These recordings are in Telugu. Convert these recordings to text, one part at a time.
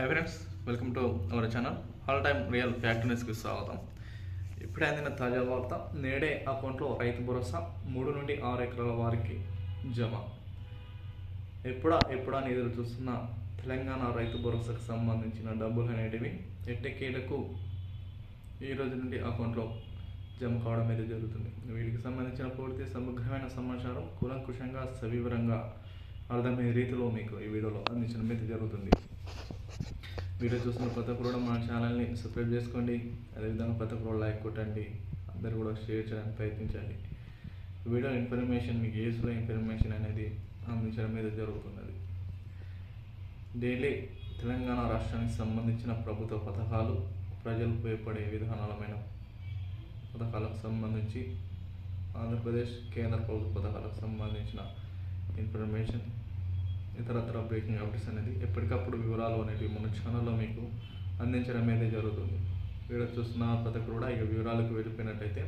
Hi friends welcome to our channel all time real fact న్యూస్కి స్వాగతం. ఇప్పుడే అందిన తాజా వార్త నేడే అకౌంట్లో రైతు భరోసా మూడు నుండి ఆరు ఎకరాల వారికి జమ. ఎప్పుడా ఎప్పుడా ఎదురు చూస్తున్న తెలంగాణ రైతు భరోసాకు సంబంధించిన డబ్బులు అనేటివి ఎట్టకేలకు ఈ రోజు నుండి అకౌంట్లో జమ కావడం అయితే జరుగుతుంది. వీటికి సంబంధించిన పూర్తి సమగ్రమైన సమాచారం కూలంకుషంగా సవివరంగా అర్థమయ్యే రీతిలో మీకు ఈ వీడియోలో అందించడం అయితే జరుగుతుంది. వీడియో చూసిన ప్రతి ఒక్కరు కూడా మన ఛానల్ని సబ్స్క్రైబ్ చేసుకోండి. అదేవిధంగా ప్రతి ఒక్కరు లైక్ కొట్టండి. అందరు కూడా షేర్ చేయడానికి ప్రయత్నించండి. వీడియో ఇన్ఫర్మేషన్ మీకు ఏజ్లో ఇన్ఫర్మేషన్ అనేది అందించడం మీద జరుగుతున్నది. డైలీ తెలంగాణ రాష్ట్రానికి సంబంధించిన ప్రభుత్వ పథకాలు ప్రజలు ఉపయోగపడే విధానాలమైన పథకాలకు సంబంధించి ఆంధ్రప్రదేశ్ కేంద్ర ప్రభుత్వ పథకాలకు సంబంధించిన ఇన్ఫర్మేషన్ ఇతరత్ర బ్రేకింగ్ అప్డేట్స్ అనేది ఎప్పటికప్పుడు వివరాలు అనేవి మన ఛానల్లో మీకు అందించడం అయితే జరుగుతుంది. వీడియో చూస్తున్న ప్రతి ఒక్కరు కూడా ఇక వివరాలకు వెళ్ళిపోయినట్టయితే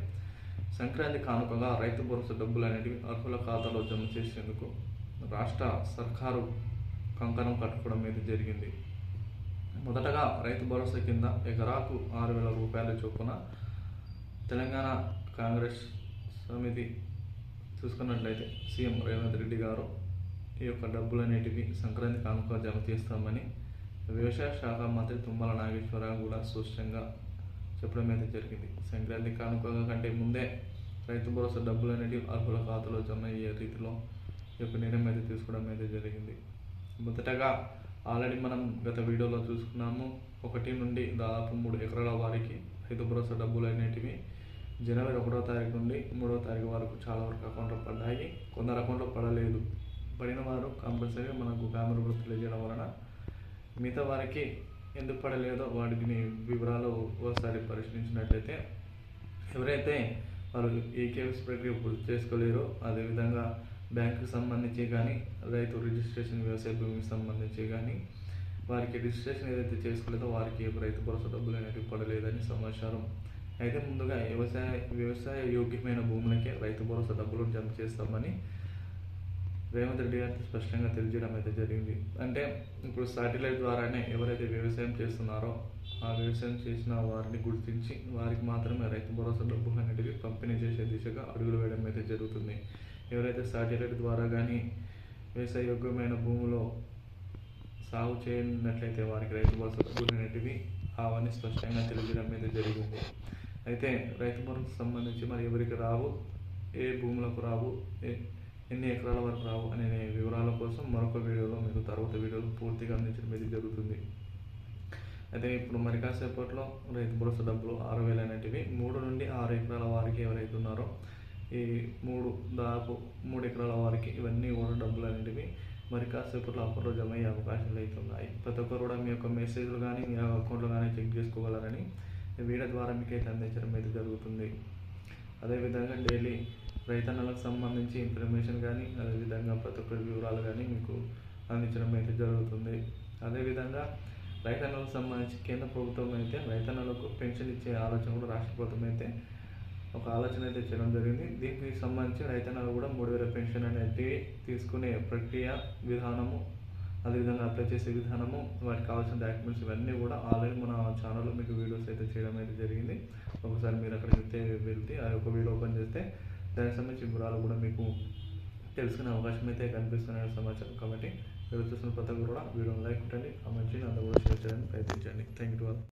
సంక్రాంతి కానుకగా రైతు భరోసా డబ్బులు అనేవి అర్హుల ఖాతాలో జమ చేసేందుకు రాష్ట్ర సర్కారు కంకణం కట్టుకోవడం అయితే జరిగింది. మొదటగా రైతు భరోసా కింద ఎకరాకు ఆరు వేల రూపాయల చొప్పున తెలంగాణ కాంగ్రెస్ సమితి చూసుకున్నట్లయితే సీఎం రేవంత్ రెడ్డి గారు ఈ యొక్క డబ్బులు అనేటివి సంక్రాంతి కానుక జమ చేస్తామని వ్యవసాయ శాఖ మంత్రి తుమ్మల నాగేశ్వరరావు కూడా స్పష్టంగా చెప్పడం అయితే జరిగింది. సంక్రాంతి కానుక కంటే ముందే రైతు భరోసా డబ్బులు అనేటివి అర్హుల ఖాతాలో జమ అయ్యే రీతిలో ఈ యొక్క నిర్ణయం అయితే తీసుకోవడం అయితే జరిగింది. మొదటగా ఆల్రెడీ మనం గత వీడియోలో చూసుకున్నాము. ఒకటి నుండి దాదాపు మూడు ఎకరాల వారికి రైతు భరోసా డబ్బులు అనేటివి జనవరి ఒకటో తారీఖు నుండి మూడో తారీఖు వరకు చాలా వరకు అకౌంట్లో పడ్డాయి. కొందరు అకౌంట్లో పడలేదు. పడిన వారు కంపల్సరీగా మనకు కామెంట్ కూడా తెలియజేయడం వలన మిగతా వారికి ఎందుకు పడలేదో వాటిని వివరాలు ఒకసారి పరిశీలించినట్లయితే ఎవరైతే వారు ఈ కేవీస్ ప్రక్రియ పూర్తి చేసుకోలేరో అదేవిధంగా బ్యాంకుకి సంబంధించి కానీ రైతు రిజిస్ట్రేషన్ వ్యవసాయ భూమికి సంబంధించి కానీ వారికి రిజిస్ట్రేషన్ ఏదైతే చేసుకోలేదో వారికి రైతు భరోసా డబ్బులు అనేవి పడలేదని సమాచారం. అయితే ముందుగా వ్యవసాయ వ్యవసాయ యోగ్యమైన భూములకే రైతు భరోసా డబ్బులు జమ చేస్తామని రేవంత్ రెడ్డి గారు స్పష్టంగా తెలియజేయడం అయితే జరిగింది. అంటే ఇప్పుడు సాటిలైట్ ద్వారానే ఎవరైతే వ్యవసాయం చేస్తున్నారో ఆ వ్యవసాయం చేసిన వారిని గుర్తించి వారికి మాత్రమే రైతు భరోసా డబ్బు అనేటివి పంపిణీ చేసే దిశగా అడుగులు వేయడం అయితే జరుగుతుంది. ఎవరైతే సాటిలైట్ ద్వారా కానీ వ్యవసాయ యోగ్యమైన భూమిలో సాగు చేయనట్లయితే వారికి రైతు భరోసా డబ్బులు అనేటివి అవన్నీ స్పష్టంగా తెలియజేయడం అయితే జరిగింది. అయితే రైతు భరోసా సంబంధించి మరి ఎవరికి రావు? ఏ భూములకు రావు? ఏ ఎన్ని ఎకరాల వరకు రావు అనే వివరాల కోసం మరొక వీడియోలో మీకు తర్వాత వీడియోలో పూర్తిగా అందించడం అయితే జరుగుతుంది. అయితే ఇప్పుడు మరి కాసేపట్లో రైతు భరోసా డబ్బులు ఆరు వేలు అనేటివి మూడు నుండి ఆరు ఎకరాల వారికి ఎవరైతే ఉన్నారో ఈ మూడు దాదాపు మూడు ఎకరాల వారికి ఇవన్నీ కూడా డబ్బులు అనేటివి మరి కాసేపట్లో అకౌంట్లో జమ అయ్యే అవకాశాలు అయితే ఉన్నాయి. ప్రతి ఒక్కరు కూడా మీ యొక్క మెసేజ్లు కానీ మీ అకౌంట్లో కానీ చెక్ చేసుకోగలరని వీడియో ద్వారా మీకు అయితే అందించడం అయితే జరుగుతుంది. అదేవిధంగా డైలీ రైతన్నలకు సంబంధించి ఇన్ఫర్మేషన్ కానీ అదేవిధంగా ప్రతి ఒక్కరి వివరాలు కానీ మీకు అందించడం అయితే జరుగుతుంది. అదేవిధంగా రైతన్నలకు సంబంధించి కేంద్ర ప్రభుత్వం అయితే రైతన్నలకు పెన్షన్ ఇచ్చే ఆలోచన కూడా రాష్ట్ర ప్రభుత్వం అయితే ఒక ఆలోచన అయితే చేయడం జరిగింది. దీనికి సంబంధించి రైతన్నలు కూడా మూడు వేల పెన్షన్ అనేది తీసుకునే ప్రక్రియ విధానము అదేవిధంగా అప్లై చేసే విధానము వాటికి కావాల్సిన డాక్యుమెంట్స్ ఇవన్నీ కూడా ఆల్రెడీ మన ఛానల్లో మీకు వీడియోస్ అయితే చేయడం అయితే జరిగింది. ఒకసారి మీరు అక్కడికి వెళ్తే వెళ్తే ఆ యొక్క వీడియో ఓపెన్ చేస్తే దానికి సంబంధించిన వివరాలు కూడా మీకు తెలుసుకునే అవకాశం అయితే కనిపిస్తున్న సమాచారం. కాబట్టి మీరు చూస్తున్న ప్రతి కూడా వీడియోని లైక్ కొట్టండి కామెంట్ చేయండి అందరూ కూడా షేర్ చేయడానికి ప్రయత్నించండి. Thank you all